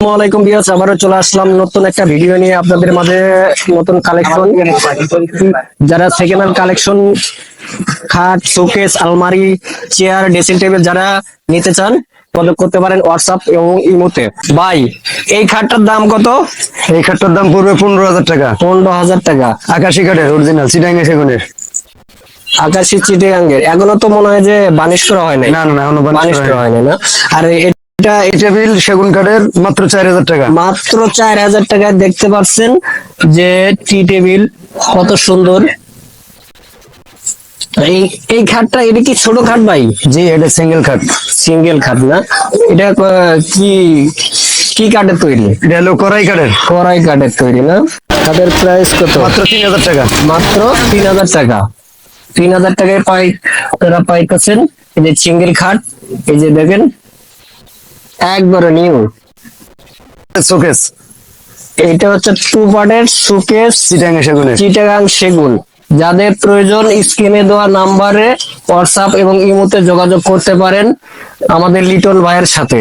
আসসালামাইকুম বিয়াস আবারও চলে আসলাম নতুন একটা ভিডিও নিয়ে আপনাদের মাঝে নতুন কালেকশন যারা সেকেন্ড হ্যান্ড কালেকশন খাট শোকেস আলমারি চেয়ার ড্রেসিং টেবিল যারা নিতে চান যোগাযোগ করতে পারেন হোয়াটসঅ্যাপ এবং ইমোতে। ভাই এই খাটটার দাম কত? এই খাটটার দাম পড়বে পনেরো হাজার টাকা। পনেরো হাজার টাকা। আকাশি কাঠের অরিজিনাল সিটাঙ্গে সেগুনের। আকাশি এখনও তো মনে হয় যে বানিশ করা হয় না না না এখনও বানিশ করা হয় না? আর এটা এই টেবিল সেগুন কাঠের মাত্র চার হাজার টাকা। মাত্র চার হাজার টাকায় দেখতে পাচ্ছেন যে টি টেবিল কত সুন্দর। এই এই খাটটা এটা কি ছোট খাট ভাই? জি এটা সিঙ্গেল খাট। সিঙ্গেল খাট না? এটা কি কি কাঠের তৈরি? এটা হলো করাই কাঠের। কড়াই কাঠের তৈরি না? কাঠের প্রাইস কত? মাত্র তিন হাজার টাকা। মাত্র তিন হাজার টাকা। তিন হাজার টাকায় পাই আপনারা পাইতেছেন। এই যে সিঙ্গেল খাট এই যে দেখেন একবারে নিউ। শোকেস এটা হচ্ছে টু পার্টের সুকেস সিটাঙ্গে সেগুনের। চিটাগাং সেগুন। যাদের প্রয়োজন স্ক্রিনে দেওয়া নাম্বারে হোয়াটসঅ্যাপ এবং ইমোতে যোগাযোগ করতে পারেন আমাদের লিটন ভাইয়ের সাথে।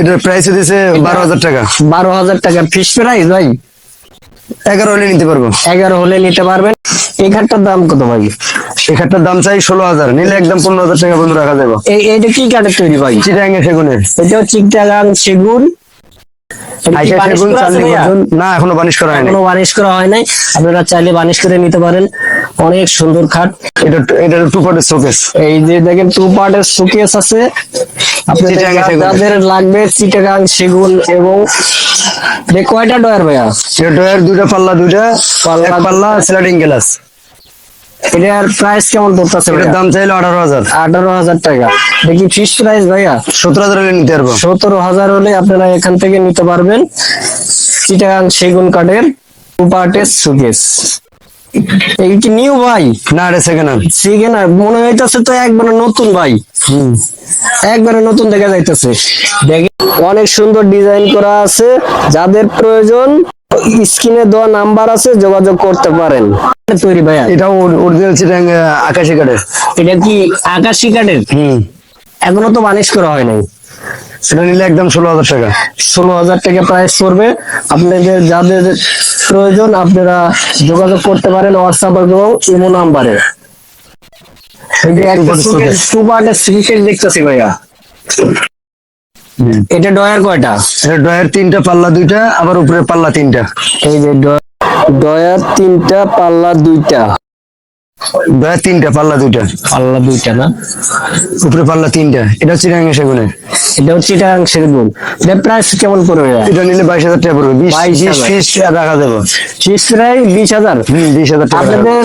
এটার প্রাইস দিছে বারো হাজার টাকা। বারো হাজার টাকা ফিস প্রাইস ভাই। এগারো হলে নিতে পারব। এগারো হলে নিতে পারবেন। এই খাটটার দাম কত ভাই? এই খাটটার দাম চাই ষোলো হাজার নিলে একদম পনেরো হাজার টাকা বন্ধু রাখা যাবে। এই এইটা কি কাঠের তৈরি ভাই? চিটাঙ্গে সেগুনের। এটাও চিটাগাং সেগুন। এটা না এখনও বানিশ করা হয়নি। এখনও বানিশ করা হয় নাই। আপনারা চাইলে বানিশ করে নিতে পারেন। অনেক সুন্দর খাট। এটা এটা টু পার্টের শোকেস এই যে দেখেন টু পার্টের সুকেস আছে। আপনাদের লাগবে চিটাগাং সেগুন এবং যে কয়টা ডয়ার ভাইয়া? এটা ডয়ার দুইটা পাল্লা দুইটা পাল্লা- পাল্লা স্লাইডিং গ্লাস এটার প্রাইস কেমন পড়তেছে এটার দাম চাইলো আঠারো হাজার। আঠারো হাজার টাকা। দেখি ফিক্স প্রাইস ভাইয়া? সতেরো হাজার হলে নিতে পারব। সতেরো হাজার হলে আপনারা এখান থেকে নিতে পারবেন চিটাগাং সেগুন কাঠের টু পার্টের সুকেস এই কি নিউ ভাই? না এটা সেকেন্ড হ্যান্ড সেকেন্ড মনে হইতেছে তো একবারে নতুন ভাই। একবারে নতুন দেখা যাইতেছে। দেখে অনেক সুন্দর ডিজাইন করা আছে। যাদের প্রয়োজন স্ক্রিনে দেওয়া নাম্বার আছে যোগাযোগ করতে পারেন। তৈরি ভাইয়া? এটাও অরিজিনাল চিটাং আকাশি কাঠের। এটা কি আকাশি কাঠের? হুম। এখনও তো বানিশ করা হয় নাই। সেটা নিলে একদম ষোলো হাজার টাকা। ষোলো হাজার টাকা প্রাইস পড়বে। আপনাদের যাদের প্রয়োজন আপনারা যোগাযোগ করতে পারেন হোয়াটসঅ্যাপ এবং ইমো নাম্বারে দেখতেছি ভাইয়া। এটা ডয়ার কয়টা? এটা ডয়ার তিনটা পাল্লা দুইটা আবার উপরে পাল্লা তিনটা। এই যে ডয়ার তিনটা পাল্লা দুইটা। ডয়ের তিনটা পাল্লা দুইটা। পাল্লা দুইটা না? উপরে পাল্লা তিনটা। এটা চিটাং সেগুনে এটা হচ্ছে এটা সেগুন। এটা প্রাইস কেমন পড়বে এটা নিলে বাইশ হাজার টাকা পড়বে। 22,000 বিশ রাখা দেবো ফিস প্রায় বিশ হাজার। বিশ হাজার টাকা আপনাদের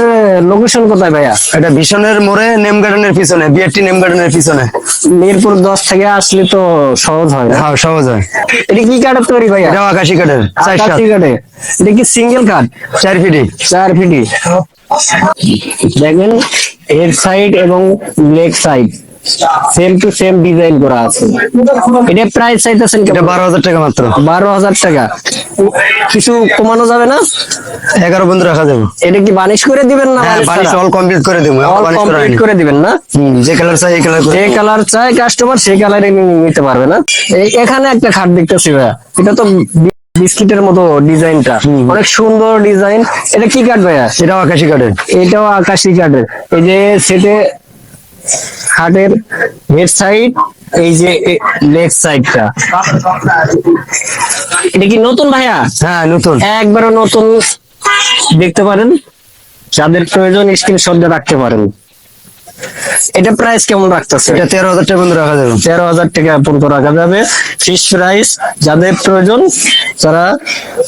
লোকেশন কোথায় ভাইয়া? এটা ভীষণের মোড়ে নেম গার্ডেনের পিছনে বিআরটি নেম গার্ডেনের পিছনে। মিরপুর দশ থেকে আসলে তো সহজ হয় হ্যাঁ সহজ হয়। এটা কি কাঠের তৈরি ভাইয়া? এটাও আকাশি কাঠের আকাশি কাঠে এটা কি সিঙ্গেল কাঠ? চার ফিটি। চার ফিটি। দেখেন হেড সাইড এবং leg side same to same design করা আছে। এটা প্রাইস চাইতেছেন এটা বারো হাজার টাকা মাত্র। বারো হাজার টাকা। কিছু কমানো যাবে না? এগারো বন্ধু রাখা যাবে। এটা কি বানিশ করে দিবেন না বানিশ অল কমপ্লিট করে দেবো অল কমপ্লিট করে দিবেন না? যে কালার চাই এই কালার যে কালার চাই কাস্টমার সেই কালারে নিতে পারবে না। এখানে একটা খাট দেখতেছি ভাইয়া। এটা তো বিস্কিটের মতো ডিজাইনটা। অনেক সুন্দর ডিজাইন। এটা কি কাঠ ভাইয়া? এটাও আকাশি কাঠের। এটাও আকাশি কাঠের। এই যে সেটে খাটের হেড সাইড এই যে লেগ সাইডটা এটা কি নতুন ভাইয়া? হ্যাঁ নতুন। একবারও নতুন। দেখতে পারেন। যাদের প্রয়োজন স্ক্রিনশট রাখতে পারেন। এটা প্রাইস কেমন রাখতেছে? এটা তেরো হাজার টাকা বন্ধু রাখা যাবে। তেরো হাজার টাকা পর্যন্ত রাখা যাবে। ফিস প্রাইস যাদের প্রয়োজন তারা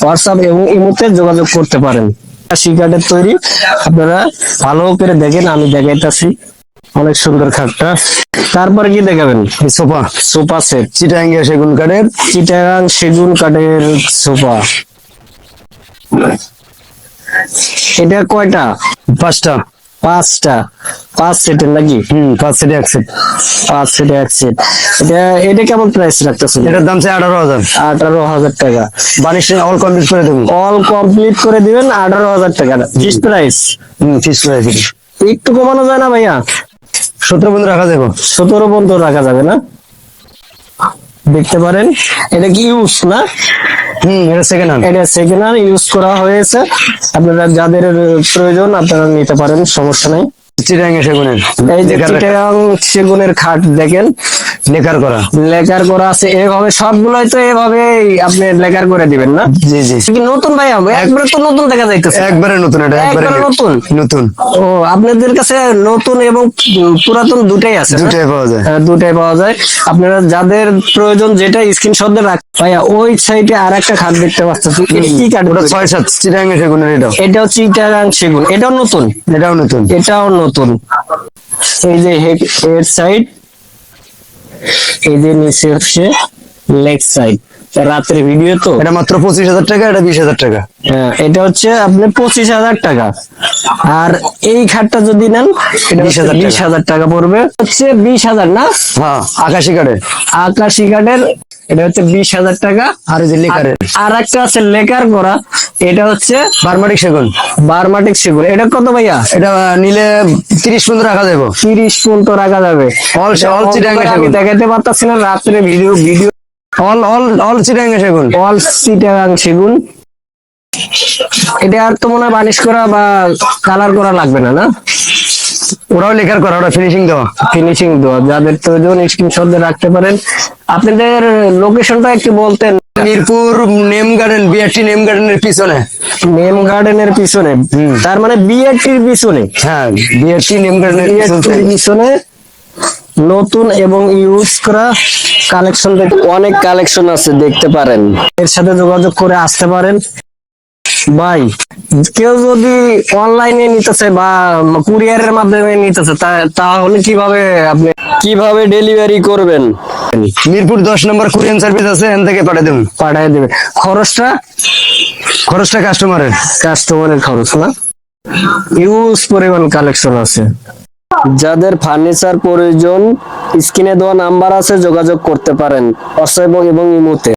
হোয়াটসঅ্যাপ এবং ইমোতে যোগাযোগ করতে পারেন। কার্ডের তৈরি। আপনারা ভালো করে দেখেন আমি দেখাইতেছি। অনেক সুন্দর খাটটা। তারপরে কি দেখাবেন? সোফা। সোফা সেট চিটাঙ্গিয়া সেগুন কাঠের। চিটাগাং সেগুন কাঠের সোফা। এটা কয়টা? পাঁচটা। পাঁচটা পাঁচ সেটের নাকি? হুম পাঁচ সেটে এক সেট। পাঁচ সেটে এক সেট। এটা এটা কেমন প্রাইস রাখতেছেন? এটার দাম চাই আঠারো হাজার। আঠারো হাজার টাকা। বানিশ অল কমপ্লিট করে দেবেন। অল কমপ্লিট করে দিবেন আঠারো হাজার টাকা। Fix price hmm fix price একটু কমানো যায় না ভাইয়া? সতেরো বন্ধু রাখা যাবে। সতেরো পর্যন্ত রাখা যাবে না? দেখতে পারেন। এটা কি ইউজ না? হুম এটা সেকেন্ড হ্যান্ড এটা সেকেন্ড হ্যান্ড ইউজ করা হয়েছে। আপনারা যাদের প্রয়োজন আপনারা নিতে পারেন সমস্যা নাই। চিটাং সেগুনের। এই যে চিটাং সেগুনের খাট দেখেন। লেখার করা। লেকার করা আছে এভাবে সবগুলাই তো এভাবে আপনি লেকার করে দিবেন না? জি জি। কি নতুন ভাই হবে একবারে তো নতুন দেখা যাইতেছে। একবারে নতুন এটা একবারে নতুন? নতুন। ও আপনাদের কাছে নতুন এবং পুরাতন দুটাই আছে দুটাই পাওয়া যায়। হ্যাঁ, দুটাই পাওয়া যায়। আপনারা যাদের প্রয়োজন যেটা স্ক্রিনশট দিয়ে রাখ ভাইয়া ওই সাইডে আর একটা খাট দেখতে পাচ্ছি এটা কি কাঠ ওটা ছয় সাত চিটাং সেগুনের এটাও। এটাও চিটাগাং সেগুন। এটাও নতুন? এটাও নতুন। এটাও নতুন। এই যে হেড সাইড এই যে নিচে হচ্ছে লেগ সাইড রাতের ভিডিও তো। এটা মাত্র পঁচিশ হাজার টাকা এটা বিশ হাজার টাকা। হ্যাঁ, এটা হচ্ছে আপনার পঁচিশ হাজার টাকা। আর এই খাটটা যদি নেন এটা 20,000 টাকা। বিশ হাজার টাকা পড়বে। হচ্ছে বিশ হাজার না? হ্যাঁ আকাশি কাঠে আকাশি কাঠের এটা হচ্ছে বিশ হাজার টাকা। আর যে লেকারের। আর একটা আছে লেকার করা এটা হচ্ছে বারমাটিক সেগুন। বারমাটিক সেগুন। এটা কত ভাইয়া? এটা নিলে তিরিশ পর্যন্ত রাখা যাব। তিরিশ পর্যন্ত রাখা যাবে। All চিটাগাং আমি সেগুন। দেখাতে পারতাছি না রাত্রে video video all all all Chittagong সেগুন। অল চিটাগাং সেগুন। এটা আর তো মনে হয় বানিশ করা বা কালার করা লাগবে না না? ওরাও লেখার করা ওরা ফিনিশিং দেওয়া। ফিনিশিং দেওয়া। যাদের প্রয়োজন স্ক্রিনশট দিয়ে রাখতে পারেন আপনাদের লোকেশনটা একটু বলতেন। Mirpur name garden BRT name গার্ডেনের পিছনে। নেম গার্ডেনের পিছনে? তার মানে বিআরটির পিছনে? হ্যাঁ বিআরটি নেম গার্ডেনের পিছনে। নতুন এবং ইউজ করা কালেকশন অনেক কালেকশন আছে দেখতে পারেন। এর সাথে যোগাযোগ করে আসতে পারেন। ভাই কেউ যদি অনলাইনে নিতেছে বা কুরিয়ারের মাধ্যমে নিতেছে তাহলে কীভাবে আপনি কীভাবে ডেলিভারি করবেন? মিরপুর দশ নম্বর কুরিয়ান সার্ভিস আছে এখান থেকে পাঠিয়ে দেবেন। পাঠিয়ে দেবে। খরচটা? খরচটা কাস্টমারের কাস্টমারের খরচ না? ইউজ পরিমাণ কালেকশন আছে। যাদের ফার্নিচার প্রয়োজন স্ক্রিনে দেওয়া নাম্বার আছে যোগাযোগ করতে পারেন। অসব এবং ইমুতে